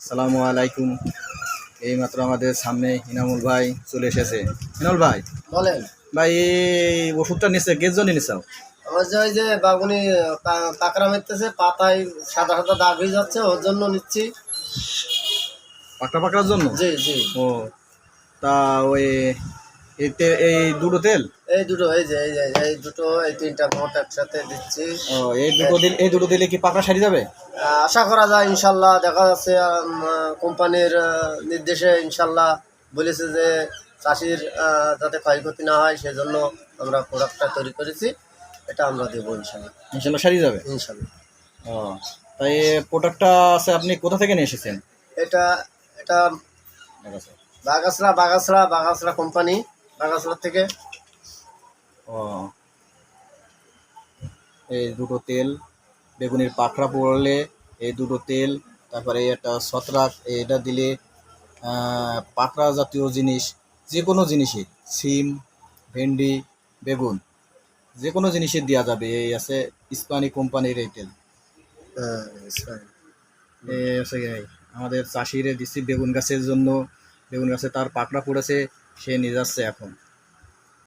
আসসালামু আলাইকুম। এই মাত্র আমাদের সামনে ইনামুল ভাই চলে এসেছে। ইনামুল ভাই। বলেন। ভাই এই ওষুধটা নিচ্ছে গের জন্য নিছাও আমার যে ওই যে বাগুনি পাকড়া মেরতেছে পাতায় সাদা সাদা দাগ হয়ে যাচ্ছে ওর জন্য নিচ্ছি। পাকড়া পাকড়ার জন্য? জি জি। ও তা ওই এই এই দুটো তেল? এই দুটো এই যে এই যে এই দুটো এই তিনটা মোট একসাথে দিচ্ছি। ও এই দুটো দিল এই দুটো দিলে কি পাকড়া সারি যাবে? আশা করা যায় ইনশাল্লাহ। দেখা যাচ্ছে কোম্পানির নির্দেশে ইনশাল্লাহ বলেছে যে চাষির যাতে ক্ষয়ক্ষতি না হয় সেজন্য আমরা প্রোডাক্টটা তৈরি করেছি। এটা আমরা দেবো ইনশাল্লাহ। ইনশাল্লাহ সারি যাবে? ইনশাল্লাহ। ও তাই প্রোডাক্টটা আছে আপনি কোথা থেকে নিয়ে এসেছেন? এটা এটা বাগাসরা বাগাসরা বাগাসরা কোম্পানি। বাগাসরা থেকে। ও। এই দুটো তেল বেগুনের পাখড়া পড়লে এই দুটো তেল তারপরে একটা ছত্রাক এটা দিলে পাকড়া জাতীয় জিনিস যে কোনো জিনিসই সিম ভেন্ডি বেগুন যে কোনো জিনিসের দেওয়া যাবে এই আছে ইস্পানি কোম্পানির এই তেল। হ্যাঁ এই আছে আমাদের চাষিরে দিচ্ছি বেগুন গাছের জন্য বেগুন গাছে তার পাকড়া পড়েছে সে নিয়ে যাচ্ছে এখন।